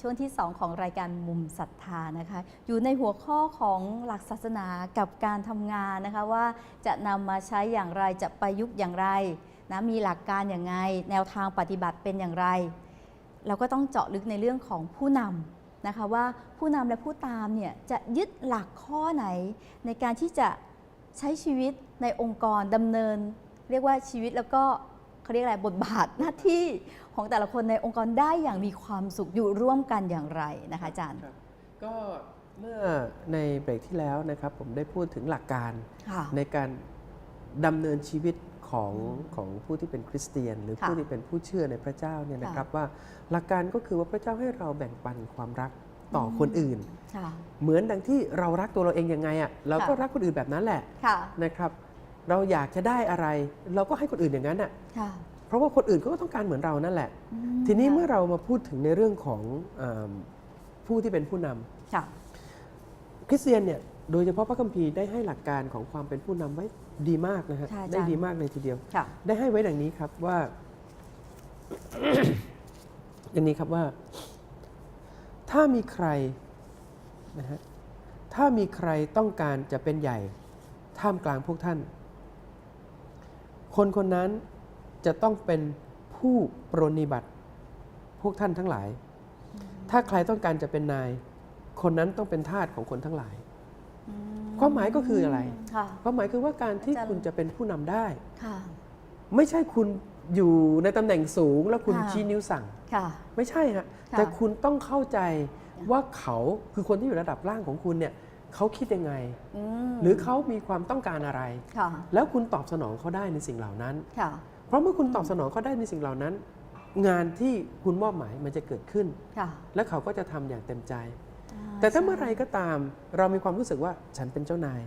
ช่วงที่ 2 ของรายการมุมศรัทธานะคะ อยู่ในหัวข้อของหลักศาสนากับการทำงานนะคะว่าจะนำมาใช้อย่างไรจะประยุกต์อย่างไรนะมีหลักการอย่างไงแนวทางปฏิบัติเป็นอย่างไร เราก็ต้องเจาะลึกในเรื่องของผู้นำนะคะว่าผู้นำและผู้ตามเนี่ยจะยึดหลักข้อไหน ในการที่จะใช้ชีวิตในองค์กรดำเนิน เรียกว่าชีวิตแล้วก็ เขาเรียกอะไรบทบาทหน้าที่ของแต่ละคนในองค์กรได้อย่างมีความสุขอยู่ร่วมกันอย่างไรนะคะอาจารย์ครับก็เมื่อในเบรกที่แล้วนะครับผมได้พูดถึงหลักการค่ะในการดำเนินชีวิตของของผู้ที่เป็นคริสเตียน หรือค่ะผู้ที่เป็นผู้เชื่อในพระเจ้าเนี่ยนะครับว่าหลักการก็คือว่าพระเจ้าให้เราแบ่งปันความรักต่ออมคนอื่นค่ะเหมือนดังที่เรารักตัวเราเองยังไงอะเราก็ค่ะรักคนอื่นแบบนั้นแหละค่ะนะครับ เราอยากจะได้อะไร เราก็ให้คนอื่นอย่างนั้นอะค่ะเพราะว่าคนอื่นเขาก็ต้องการเหมือนเรานั่นแหละอืทีนี้ค่ะเมื่อเรามาพูดถึงในเรื่องของเอมผู้ที่เป็นผู้นำค่ะคริสเตียนเนี่ยโดยเฉพาะพระคัมภีร์ได้ให้หลักการของความเป็นผู้นำไว้ดีมากนะฮะค่ะอาจารย์ได้ดีมากเลยทีเดียวค่ะได้ให้ไว้ดังนี้ครับว่าอย่างนี้ครับว่า ถ้ามีใครนะฮะถ้ามีใครต้องการจะเป็นใหญ่ ท่ามกลางพวกท่าน คนคนนั้นจะต้องเป็นผู้ปรนนิบัติพวกท่านทั้งหลาย ถ้าใครต้องการจะเป็นนาย คนนั้นต้องเป็นทาสของคนทั้งหลายอืความหมายก็คืออะไรค่ะความหมายคือว่าการที่อาจารย์คุณจะเป็นผู้นำได้ค่ะไม่ใช่คุณอยู่ในตำแหน่งสูงแล้วคุณค่ะชี้นิ้วสั่งค่ะไม่ใช่ฮะค่ะแต่คุณต้องเข้าใจว่าเขาคือคนที่อยู่ระดับล่างของคุณเนี่ย เขาคิดยังไงอืมหรือเขามีความต้องการอะไรค่ะแล้วคุณตอบสนองเขาได้ในสิ่งเหล่านั้นค่ะเพราะเมื่อคุณตอบสนองเขาได้ในสิ่งเหล่านั้น งานที่คุณมอบหมายมันจะเกิดขึ้นค่ะและเขาก็จะทำอย่างเต็มใจอ่แต่ถ้าเมื่อใช่ไรก็ตาม เรามีความรู้สึกว่าฉันเป็นเจ้านาย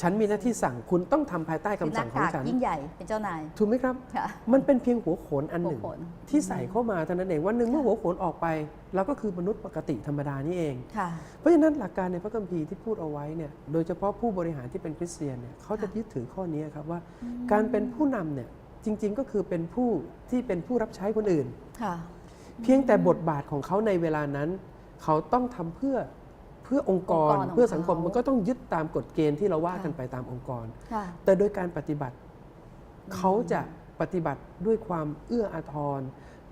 ฉันมีหน้าที่สั่งคุณต้องทำภายใต้คำสั่งของฉันคืหน้ากากยิ่งใหญ่เป็นเจ้านายถูกไหมครับค่ะมันเป็นเพียงหัวโขนอันหนึ่งหัวโขนที่ใส่เข้ามาเท่านั้นเองวันหนึ่งเมื่อหัวโขนออกไปเราก็คือมนุษย์ปกติธรรมดานี่เองค่ะเพราะฉะนั้นหลักการในพระคัมภีร์ที่พูดเอาไว้เนี่ยโดยเฉพาะผู้บริหารที่เป็นคริสเตียนเนี่ยเขาจะยึดถือข้อนี้ครับว่า การเป็นผู้นำเนี่ยจริง ๆ ก็คือเป็นผู้ที่เป็นผู้รับใช้คนอื่นค่ะเพียงแต่บทบาทของเขาในเวลานั้น เขาต้องทำเพื่อ เพื่อองค์กรองค์กรของเพื่อสังคมเขามั มันก็ต้องยึดตามกฎเกณฑ์ที่เราว่าค่ะกันไปตามองค์กร ค่ะ แต่โดยการปฏิบัติเขาจะปฏิบัติด้วยความเอื้ออาทร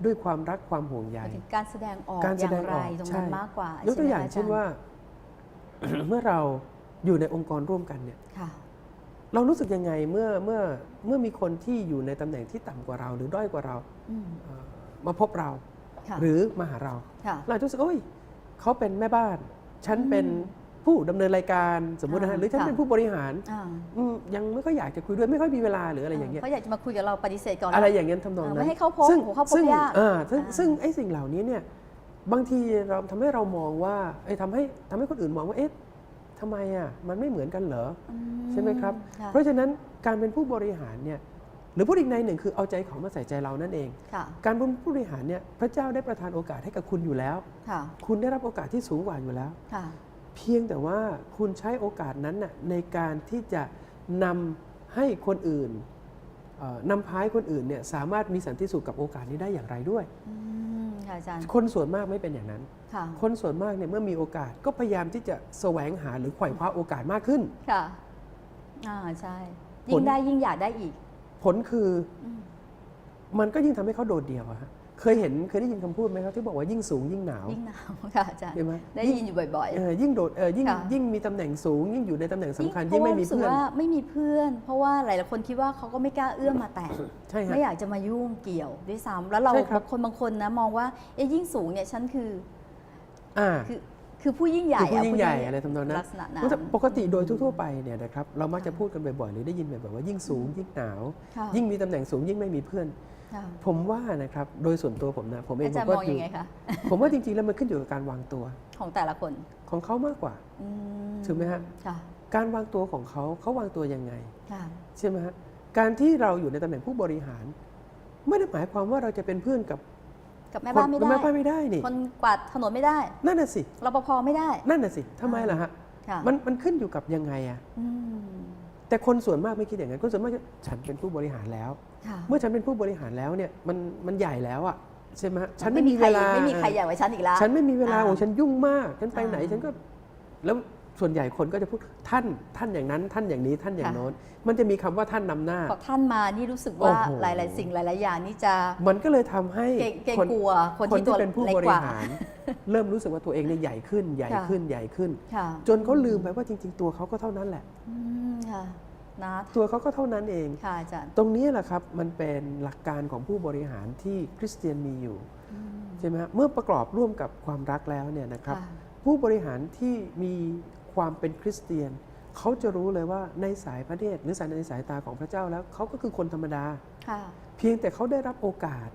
ด้วยความรักความห่วงใย หมายถึงการแสดงออกการอแสย่างดงไรออกตรงใช่นั้นมากกว่ายกตัวอย่างใช่เช่นไหมคะว่า เมื่อเราอยู่ในองค์กรร่วมกันเนี่ย ค่ะ เรารู้สึกยังไงเมื่อเมื่อเมื่อมีคนที่อยู่ในตำแหน่งที่ต่ำกว่าเรา หรือด้อยกว่าเราอืมเอ่อมาพบเรา ค่ะหรือมาหาเรา ค่ะ เราจะรู้สึกโอ้ยเขาเป็นแม่บ้าน ฉันเป็นผู้ดำเนินรายการสมมุตินะฮะอ่าหรือฉันค่ะเป็นผู้บริหารอ่าอืมยังไม่ค่อยอยากจะคุยด้วยไม่ค่อยมีเวลาหรืออะไรอย่างเงี้ยเขาอยากจะมาคุยกับเราปฏิเสธก่อนอะไรอย่างเงี้ยทำนองเออนั้นไม่ให้เข้าพบซึ่งโหเข้าพบซึ่งยากอ่าซึ่งอ่าซึ่งไอ้สิ่งเหล่านี้เนี่ยบางทีเราทำให้เรามองว่าไอ้ทำให้ทำให้คนอื่นมองว่าเอ๊ะทำไมอะมันไม่เหมือนกันเหรออืใช่ไหมครับค่ะเพราะฉะนั้นการเป็นผู้บริหารเนี่ย หรือพูดอีกในหนึ่งคือเอาใจเขามาใส่ใจเรานั่นเองค่ะการเป็นผู้บริหารเนี่ยพระเจ้าได้ประทานโอกาสให้กับคุณอยู่แล้วค่ะคุณได้รับโอกาสที่สูงกว่าอยู่แล้วค่ะเพียงแต่ว่าคุณใช้โอกาสนั้นน่ะในการที่จะนำให้คนอื่นเอ่อนำพายคนอื่นเนี่ยสามารถมีสันติสุขกับโอกาสนี้ได้อย่างไรด้วยอืมค่ะอาจารย์คนส่วนมากไม่เป็นอย่างนั้นค่ะคนส่วนมากเนี่ยเมื่อมีโอกาสก็พยายามที่จะแสวงหาหรือไขว่คว้าโอกาสมากขึ้น ค่ะอ่าใช่ผยิ่ลงได้ยิ่งอยากได้อีก ผลคืออืมมันก็ยิ่งทำให้เขาโดดเดี่ยวอะฮะเคยเห็นเคยได้ยินคำพูดไหมครับที่บอกว่ายิ่งสูงยิ่งหนาวยิ่งหนาวค่ะอาจารย์เห็นไหมได้ยินอยู่บ่อย เออยิ่งโดดเออยิ่งค่ะ ยิ่งมีตำแหน่งสูง ยิ่งอยู่ในตำแหน่งๆสำคัญเพยิ่งราะไม่ว่ามีรู้สึกเพื่อนว่าไม่มีเพื่อน เพราะว่าหลายๆคนคิดว่าเขาก็ไม่กล้าเอื้อมมาแตะ ใช่ฮะ ไม่อยากจะมายุ่งเกี่ยวด้วยซ้ำแล้วเราใช่ครับคนบางคนนะมองว่าเอ้ยิ่งสูงเนี่ยฉันคือ อ่า คือ คือผู้ยิ่งใหญ่คือผู้ยิ่งใหญ่ะอะไรทำนองนั้นลักษณะนั้นเพราะปกติโดยทั่วๆไปเนี่ยนะครับเรามักจะพูดกันบ่อยๆหรือได้ยินบ่อยๆว่ายิ่งสูงยิ่งหนาวค่ะยิ่งมีตำแหน่งสูงยิ่งไม่มีเพื่อนค่ะผมว่านะครับโดยส่วนตัวผมนะผมเองอาผจารมย์ก็มองยังไงคะผมว่าจริงๆแล้วมันขึ้นอยู่กับการวางตัวของแต่ละคนของเขามากกว่าอืถูกไหมฮะค่ะการวางตัวของเขาเขาวางตัวยังไงค่ะใช่ไหมฮะการที่เราอยู่ในตำแหน่งผู้บริหาร ไม่ได้หมายความว่าเราจะเป็นเพื่อนกับ กับแม่บ้านไม่คได้ แม่บ้านไม่ได้นี่คนกวาดถนนไม่ได้นั่นน่ะสิรปภไม่ได้ นั่นน่ะสิทำไมล่ะฮะค่ะมันมันขึ้นอยู่กับยังไงอะอืมแต่คนส่วนมากไม่คิดอย่างนั้นคนส่วนมากจะฉันเป็นผู้บริหารแล้วค่ะเมื่อฉันเป็นผู้บริหารแล้วเนี่ยมันมันใหญ่แล้วอะใช่ไหมฮะฉันไม่มีใครเวลาไม่มีใครอยากไว้ฉันอีกแล้วฉันไม่มีเวลาอ่าโอ้ฉันยุ่งมาก ฉันไปไหนอ่าฉันก็แล้ว ส่วนใหญ่คนก็จะพูดท่านท่านอย่างนั้นท่านอย่างนี้ท่านอย่างค่ะโน้น มันจะมีคำว่าท่านนำหน้าพอท่านมานี่รู้สึกว่าโอ้โหหลาย ๆ สิ่งหลาย ๆ อย่างนี่จะ มันก็เลยทำให้เกรงเกรงคนกลัวคนคนที่ตัที่วเป็นผู้เล็กบกริว่าหาร เริ่มรู้สึกว่าตัวเองเนี่ยใหญ่ขึ้นใหญ่ค่ะขึ้นใหญ่ขึ้นค่ะจนเขาลืมไปว่าจริง ๆ ตัวเขาก็เท่านั้นแหละอืมค่ะนะตัวเขาก็เท่านั้นเองค่ะอาจารย์ตรงนี้แหละครับมันเป็นหลักการของผู้บริหารที่คริสเตียนมีอยู่อืมใช่ไหมฮะเมื่อประกอบร่วมกับความรักแล้วเนี่ยนะครับค่ะผู้บริหารที่มี ความเป็นคริสเตียน เขาจะรู้เลยว่าในสายพระเนตรหรือสายในสายตาของพระเจ้าแล้วเขาก็คือคนธรรมดาค่ะเพียงแต่เขาได้รับโอกาส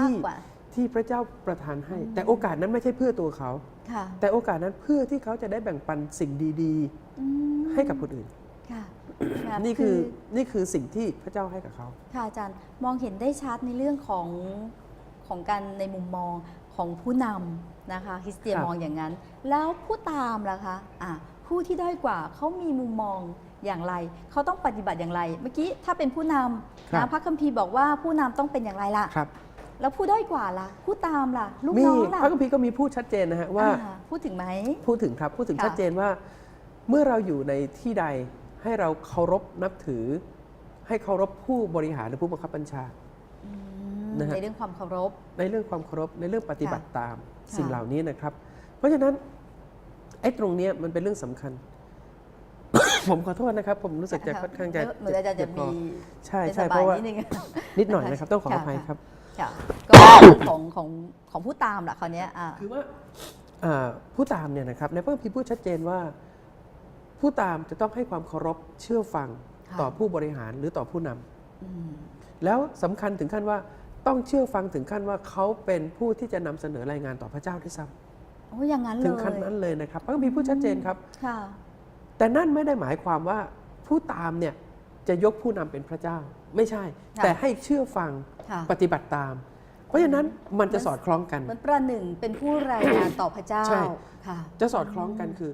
มากที่กว่าที่พระเจ้าประทานให้อืมแต่โอกาสนั้นไม่ใช่เพื่อตัวเขาค่ะแต่โอกาสนั้นเพื่อที่เขาจะได้แบ่งปันสิ่งดีอืมๆให้กับคนอื่นค่ะค่ะนี่คือนี่คือสิ่งที่พระเจ้าให้กับเขา ค่ะอาจารย์มองเห็นได้ชัดในเรื่องของของการในมุมมอง ของผู้นำนะคะคริสเตียนครับมองอย่างนั้น แล้วผู้ตามล่ะคะอะผู้ที่ด้อยกว่าเขามีมุมมองอย่างไร เขาต้องปฏิบัติอย่างไร เมื่อกี้ถ้าเป็นผู้นำครับนะพระคัมภีร์บอกว่าผู้นำต้องเป็นอย่างไรล่ะครับแล้วผู้ด้อยกว่าล่ะ ผู้ตามล่ะ ลูกมีน้องล่ะพระคัมภีร์ก็มีพูดชัดเจนนะฮะว่าอ่พูดถึงไหมพูดถึงครับพูดถึงค่ะชัดเจนว่า เมื่อเราอยู่ในที่ใดให้เราเคารพนับถือ ให้เคารพผู้บริหารหรือผู้บังคับบัญชาอืม นะฮะในเรื่องความเคารพ ในเรื่องความเคารพในเรื่องปฏิบัติตามค่ะสิ่งเหล่านี้นะครับ เพราะฉะนั้นไอ้ตรงเนี้ยมันเป็นเรื่องสำคัญ ผมขอโทษนะครับ ผมรู้สึกจะค่อนข้างจะเหมือนอาจารย์จะเจ็บคมีอใช่ไม่สใช่บเพยราะว่านิดนึงนิดหน่อยนะครับ ต้องขออค่ะภัยค่ะครับค่ะก็ของของของผู้ตามล่ะคราวเนี้ยอ่าคือว่าอ่าผู้ตามเนี่ยนะครับในพระคัมภีร์พูดชัดเจนว่า ผู้ตามจะต้องให้ความเคารพเชื่อฟังค่ะต่อผู้บริหารหรือต่อผู้นำอืมแล้วสำคัญถึงขั้นว่า ต้องเชื่อฟังถึงขั้นว่าเขาเป็นผู้ที่จะนำเสนอรายงานต่อพระเจ้าด้วยซ้โอ้อย่างนั้นำเลยถึงขั้นนั้นเลยนะครับพระคัมภีร์พูดชัดเจนครับค่ะแต่นั่นไม่ได้หมายความว่าผู้ตามเนี่ยจะยกผู้นำเป็นพระเจ้า ไม่ใช่ค่ะแต่ให้เชื่อฟังค่ะปฏิบัติตาม เพราะฉะนั้นมันจะสอดคล้องกันเหมือนประหนึ่งเป็นผู้รายงานต่อพระเจ้าใช่ค่ะจะสอดคล้องกันคือ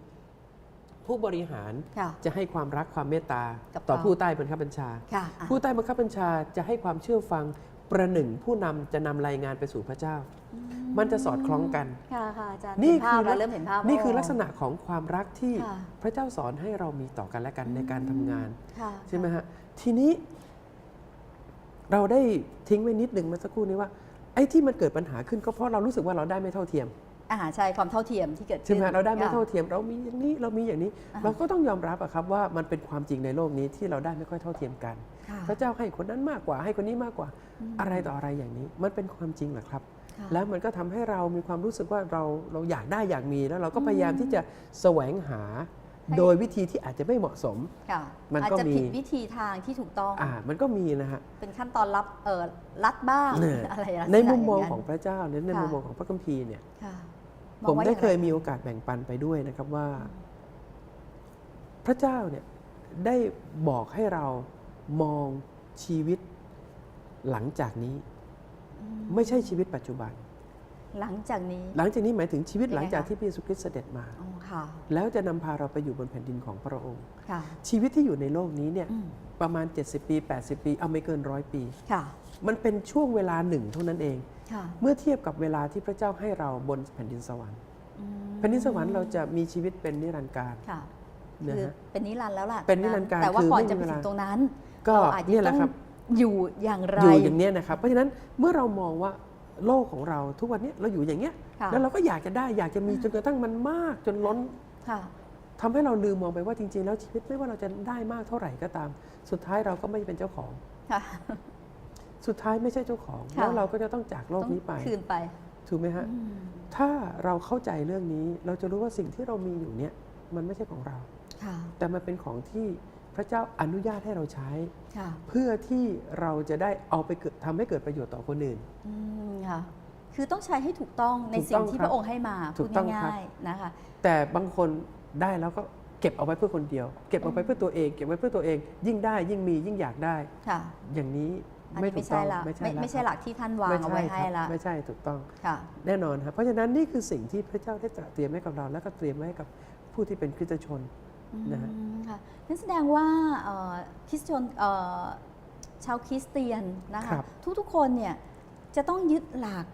ผู้บริหารค่ะจะให้ความรักความเมตตากับต่อเราผู้ใต้บังคับบัญชาค่ะอะผู้ใต้บังคับบัญชาจะให้ความเชื่อฟังประหนึ่งผู้นำจะนำรายงานไปสู่พระเจ้า มันจะสอดคล้องกัน ค่ะค่ะอาจารย์นี่เห็นภาพคือแล้วเริ่มเห็นภาพนี่คืออลักษณะของความรักที่ค่ะพระเจ้าสอนให้เรามีต่อกันและกันในการทำงาน ค่ะใช่ไหมฮะ ทีนี้ เราได้ทิ้งไว้นิดหนึ่งเมื่อสักครู่นี้ว่า ไอ้ที่มันเกิดปัญหาขึ้นก็เพราะเรารู้สึกว่าเราได้ไม่เท่าเทียมอ่าใช่ความเท่าเทียมที่เกิดใช่ขึ้ไหมนฮะเราได้ไม่ค่ะเท่าเทียม เรามีอย่างนี้เรามีอย่างนี้ อ่า เราก็ต้องยอมรับอะครับว่ามันเป็นความจริงในโลกนี้ที่เราได้ไม่ค่อยเท่าเทียมกันค่ะ พระเจ้าให้คนนั้นมากกว่าให้คนนี้มากกว่าอืมอะไรต่ออะไรอย่างนี้ มันเป็นความจริงเหรอครับค่ะแล้วมันก็ทำให้เรามีความรู้สึกว่าเราเราอยากได้อยากมีแล้วเราก็พยายามที่จะแสวงหาให้โดยวิธีที่อาจจะไม่เหมาะสมค่ะมันอาจก็จะมีผิดวิธีทางที่ถูกต้องอ่ามันก็มีนะฮะเป็นขั้นตอนรับเออรัดบ้างเนี่ยอะไรลักษณะในมุมมองย่าของพระเจ้าเนี่ยในค่ะมุมมองของพระคัมภีร์เนี่ยค่ะผมองว่าได้อางเคยรมีโอกาสแบ่งปันไปด้วยนะครับว่า พระเจ้าเนี่ยได้บอกให้เรา มองชีวิตหลังจากนี้อืมไม่ใช่ชีวิตปัจจุบัน หลังจากนี้ หลังจากนี้หมายถึงชีวิตเป็นไงหลังจากคะที่พระเยซูคริสต์เสด็จมาอ๋อค่ะแล้วจะนำพาเราไปอยู่บนแผ่นดินของพระองค์ค่ะชีวิตที่อยู่ในโลกนี้เนี่ยอืมประมาณ 70 ปี 80 ปี เอาไม่เกินร้อยปีค่ะมันเป็นช่วงเวลาหนึ่งเท่านั้นเองค่ะเมื่อเทียบกับเวลาที่พระเจ้าให้เราบนแผ่นดินสวรรค์อืมแผ่นดินสวรรค์เราจะมีชีวิตเป็นนิรันดร์การค่ะนะคือฮะเป็นนิรันดร์แล้วล่ะเป็นนิรันดร์การแต่ว่าคือก่อนไม่มีจะไปเวถึลางตรงนั้น ก็เราอาจจะเนี่ยแหละต้องครับอยู่อย่างไรอยู่อย่างเนี้ยนะครับเพราะฉะนั้นเมื่อเรามองว่าโลกของเราทุกวันนี้เราอยู่อย่างเงี้ยค่ะแล้วเราก็อยากจะได้อยากจะมีจนกระทั่งมันมากจนล้นค่ะทำให้เราลืมมองไปว่าจริง ๆ แล้วชีวิตไม่ว่าเราจะได้มากเท่าไหร่ก็ตาม สุดท้ายเราก็ไม่เป็นเจ้าของค่ะสุดท้ายไม่ใช่เจ้าของค่ะแล้วเราก็จะต้องจากโลกต้องนี้ไปคืนไปถูกไหมฮะอืมถ้าเราเข้าใจเรื่องนี้ เราจะรู้ว่าสิ่งที่เรามีอยู่เนี่ย มันไม่ใช่ของเราค่ะแต่มันเป็นของที่ พระเจ้าอนุญาตให้เราใช้ค่ะเพื่อที่เราจะได้เอาไปเกิดทำให้เกิดประโยชน์ต่อคนอื่นอืมค่ะคือต้องใช้ให้ถูกต้องในถูกสิ่ต้งองที่ครับพระองค์ให้มาถูพูดกต้องครับง่ายๆนะคะ แต่บางคนได้แล้วก็เก็บเอาไว้เพื่อคนเดียว เก็บเอาไว้เพื่อตัวเอง เก็บไว้เพื่อตัวเอง ยิ่งได้ยิ่งมียิ่งอยากได้ค่ะอย่างนี้อันไม่นี้ถูไม่กใช่ต้องละไม่ใช่ไม่ไม่ใช่หลักที่ท่านวางไม่เอาใช่ไว้คให้รับละไม่ใช่ถูกต้องค่ะแน่นอนครับเพราะฉะนั้นนี่คือสิ่งที่พระเจ้าได้ตระเตรียมให้กับเรา และก็เตรียมไว้ให้กับผู้ที่เป็นคริสตชน นะฮะอืมค่ะนั่นแสดงว่าเอ่อคริสเตียนเอ่อชาวคริสเตียนนะคะครับทุกๆคนเนี่ยจะต้องยึดหลัก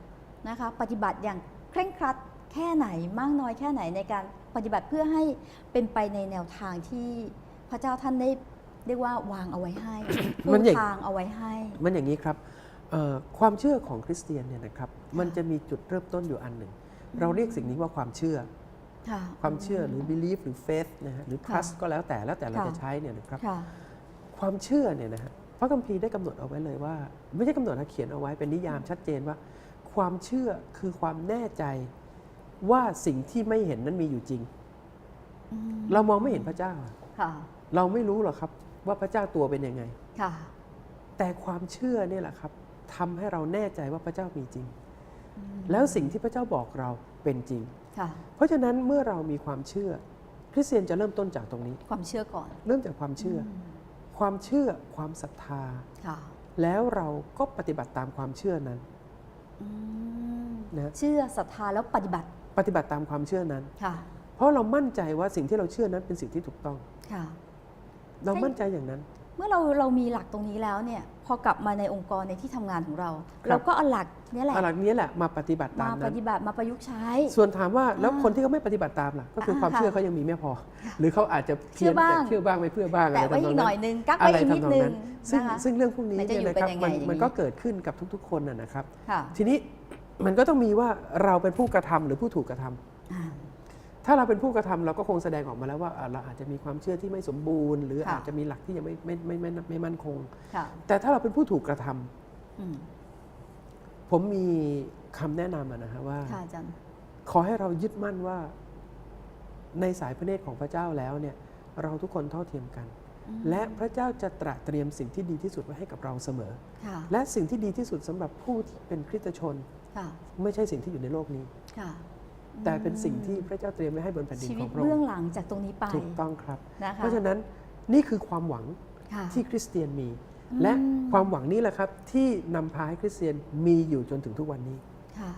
นะคะปฏิบัติอย่างเคร่งครัดแค่ไหนมากน้อยแค่ไหนในการปฏิบัติเพื่อให้เป็นไปในแนวทางที่พระเจ้าท่านได้เรียกว่าวางเอาไว้ให้มันปูอย่างทางเอาไว้ให้ มันอย่างนี้ครับเอ่อความเชื่อของคริสเตียนเนี่ยนะครับมันจะมีจุดเริ่มต้นอยู่อันหนึ่ง เราเรียกสิ่งนี้ว่าความเชื่อ ค่ะความเชื่อหรือ belief หรือ faith นะฮะหรือค่ะ trust ก็แล้วแต่แล้วแต่เราค่ะจะใช้เนี่ยนะครับค่ะความเชื่อเนี่ยนะฮะพระคัมภีร์ได้กำหนดเอาไว้เลยว่า ไม่ใช่กำหนดนะเขียนเอาไว้เป็นนิยามชัดเจนว่า ความเชื่อคือความแน่ใจว่าสิ่งที่ไม่เห็นนั้นมีอยู่จริงอืมเรามองไม่เห็นพระเจ้าอะค่ะเราไม่รู้หรอกครับ ว่าพระเจ้าตัวเป็นยังไงค่ะแต่ความเชื่อเนี่ยแหละครับทำให้เราแน่ใจว่าพระเจ้ามีจริงอืมแล้วสิ่งที่พระเจ้าบอกเรา เป็นจริง ค่ะเพราะฉะนั้นเมื่อเรามีความเชื่อ คริสเตียนจะเริ่มต้นจากตรงนี้ ความเชื่อก่อนเริ่มจากความเชื่ออมความเชื่อความศรัทธา ค่ะแล้วเราก็ปฏิบัติตามความเชื่อนั้น อืมนะ เชื่อศรัทธาแล้วปฏิบัติปฏิบัติตามความเชื่อนั้น ค่ะเพราะเรามั่นใจว่าสิ่งที่เราเชื่อนั้นเป็นสิ่งที่ถูกต้อง ค่ะ เรามั่นใจอย่างนั้น เมื่อเราเรามีหลักตรงนี้แล้วเนี่ยพอกลับมาในองค์กรในที่ทำงานของเราครับเราก็เอาหลักเนี้แหละเอาหลักนี้แหละมาปฏิบัติตามมาปนั้นฏิบัติมาประยุกต์ใช้ ส่วนถามว่าแล้วอ่าคนที่เขาไม่ปฏิบัติตามล่ะก็คือความอ่าเชื่อค่ะเขายังมีไม่พอ หรือเขาอาจจะเพี้ยนเชื่อบ้างแต่เชื่อบ้างไม่เพื่อบ้างแต่ไว้ะรอีกทำหงน่อยนึงกักอะไว้ไรอีกนิดทำนองนึงนั้นซึ่งนะคะซึ่งเรื่องพวกนี้มันจะเนี่ยอยู่นะครับเป็นยังไงมันอย่างนี้มันก็เกิดขึ้นกับทุกๆ คนนะนะครับค่ะทีนี้มันก็ต้องมีว่าเราเป็นผู้กระทำหรือผู้ถูกกระทำอ่า ถ้าเราเป็นผู้กระทำเราก็คงแสดงออกมาแล้วว่าอ่าเราอาจจะมีความเชื่อที่ไม่สมบูรณ์ หรือค่ะอาจจะมีหลักที่ยังไม่ไม่ไม่ไม่ไม่ไม่มั่นคงค่ะแต่ถ้าเราเป็นผู้ถูกกระทำอืมผมมีคำแนะนำอะนะฮะว่าค่ะอาจารย์ขอให้เรายึดมั่นว่า ในสายพระเนตรของพระเจ้าแล้วเนี่ย เราทุกคนเท่าเทียมกันอืมและพระเจ้าจะตระเตรียมสิ่งที่ดีที่สุดไว้ให้กับเราเสมอค่ะและสิ่งที่ดีที่สุดสำหรับผู้ที่เป็นคริสตชนค่ะไม่ใช่สิ่งที่อยู่ในโลกนี้ค่ะ แต่เป็นสิ่งที่พระเจ้าเตรียมไว้ให้บนแผ่นดินชีขวิอตงพระอเบื้องงค์หลังจากตรงนี้ไป ถูกต้องครับ นะคะเพราะฉะนั้นนี่คือความหวังค่ะ ที่คริสเตียนมี อืม และความหวังนี้แหละครับที่นำพาให้คริสเตียนมีอยู่จนถึงทุกวันนี้ค่ะ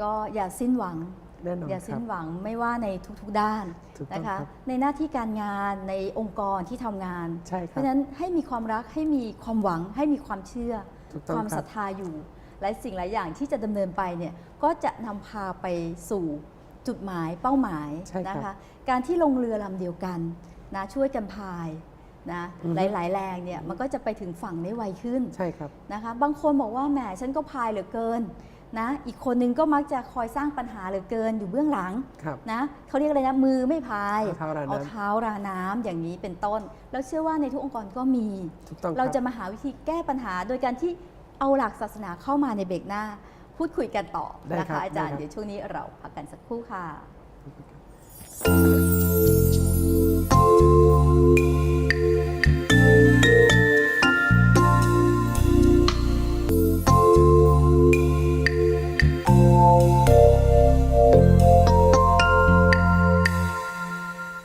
ก็อย่าสิ้นหวัง แน่นอนอย่าคสิ้รันบหวังไม่ว่าในทุกๆด้านถูกต้องนะคะ ครับ ในหน้าที่การงานในองค์กรที่ทำงาน ใช่เพครัราะบฉะนั้นให้มีความรักให้มีความหวัง ให้มีความเชื่อ ถูกต้องความคศรัรับทธาอยู่ และสิ่งหลายอย่างที่จะดำเนินไปเนี่ยก็จะนำพาไปสู่ จุดหมายเป้าหมายใช่ครับนะคะการที่ลงเรือลำเดียวกันนะช่วยกันพายนะอือหฮึลายๆ แรงเนี่ยมันก็จะไปถึงฝั่งได้ไวขึ้นใช่ครับนะคะบางคนบอกว่าแหมฉันก็พายเหลือเกินนะอีกคนนึงก็มักจะคอยสร้างปัญหาเหลือเกินอยู่เบื้องหลังครับนะเขาเรียกอะไรนะมือไม่พายเอาเท้าราน้ำเอาเท้าราน้ำอย่างนี้เป็นต้น แล้วเชื่อว่าในทุกองค์กรก็มีถูกต้องคเรารับจะมาหาวิธีแก้ปัญหา โดยการที่เอาหลักศาสนาเข้ามาในเบรกหน้า พูดคุยกันต่อได้นะครัคะบอาจารย์ได้ครับเดี๋ยวช่วงนี้เราพักกันสักครู่ค่ะครับ